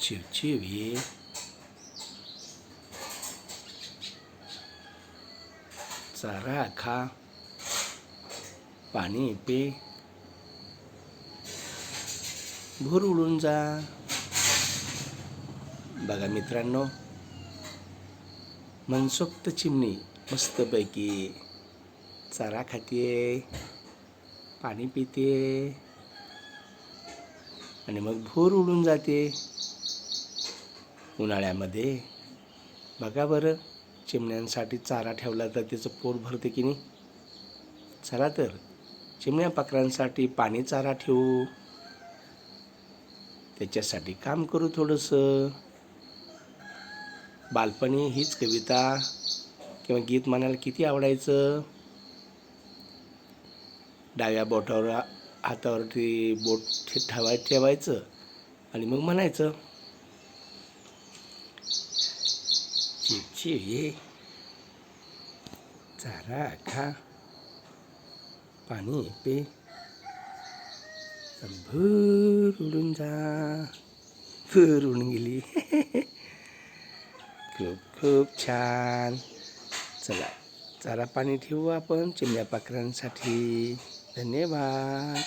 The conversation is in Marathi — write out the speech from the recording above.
चिवचिव चारा खा पाणी पे. भूर उडून जा. बघा मित्रांनो मनसोक्त चिमणी मस्तपैकी चारा खाते पाणी पिते आणि मग भोर उडून जाते उन्हाळ्यामध्ये. बघा बरं चिमण्यांसाठी चारा ठेवला तर त्याचं पोट भरते की नाही? चला तर चिमण्या पाकरांसाठी पाणी चारा ठेवू. त्याच्यासाठी काम करू थोडंसं. बालपणी हीच कविता किंवा गीत म्हणायला किती आवडायचं? डाव्या बोटावर हातावरती बोट ठेवाय ठेवायचं आणि मग म्हणायचं चिव चारा खा पाणी पे. भूर उडून जा. भूर उडून गेली. खूप खूप छान. चला चारा पाणी ठेवू आपण चिमण्या पाखरांसाठी धन्यवाद.